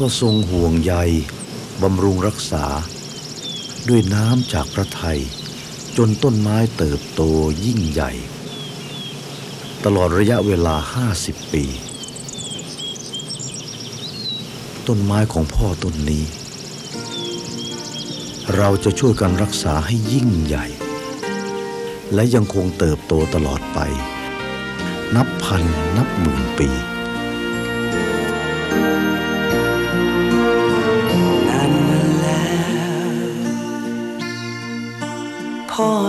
ก็ทรงห่วงใยบำรุงรักษา ด้วยน้ำจากพระไทย จนต้นไม้เติบโตยิ่งใหญ่ ตลอดระยะเวลา50ปี ต้นไม้ของพ่อต้นนี้ เราจะช่วยกันรักษาให้ยิ่งใหญ่ และยังคงเติบโตตลอดไป นับพันนับหมื่นปี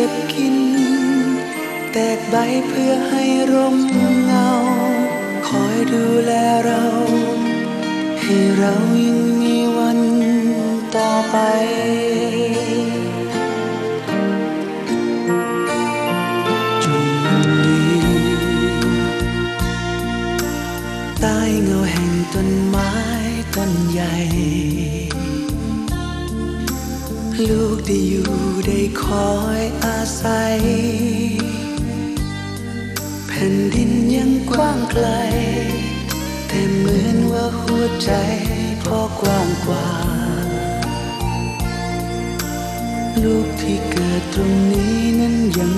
ก็บกิน แตกใบเพื่อให้ร่มเงา คอยดูแลเรา ให้เรายังมีวันต่อไปจนวันนี้ใต้เงาแห่ง ลูกได้อยู่ได้คอยอาศัย แผ่นดินยังกว้างไกล แต่เหมือนว่าหัวใจพ่อกว้างกว่า ลูกที่เกิดตรงนี้นั้นยัง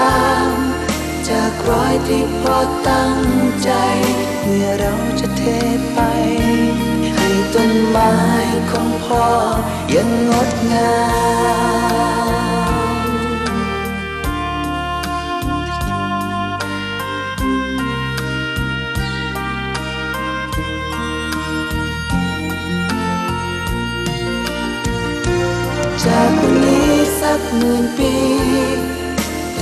ที่พอตั้งใจ เมื่อเราจะเทไป ให้ต้นไม้ของพ่อยังงดงามจากวันนี้สักหมื่นปี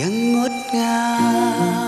ยังงดงาม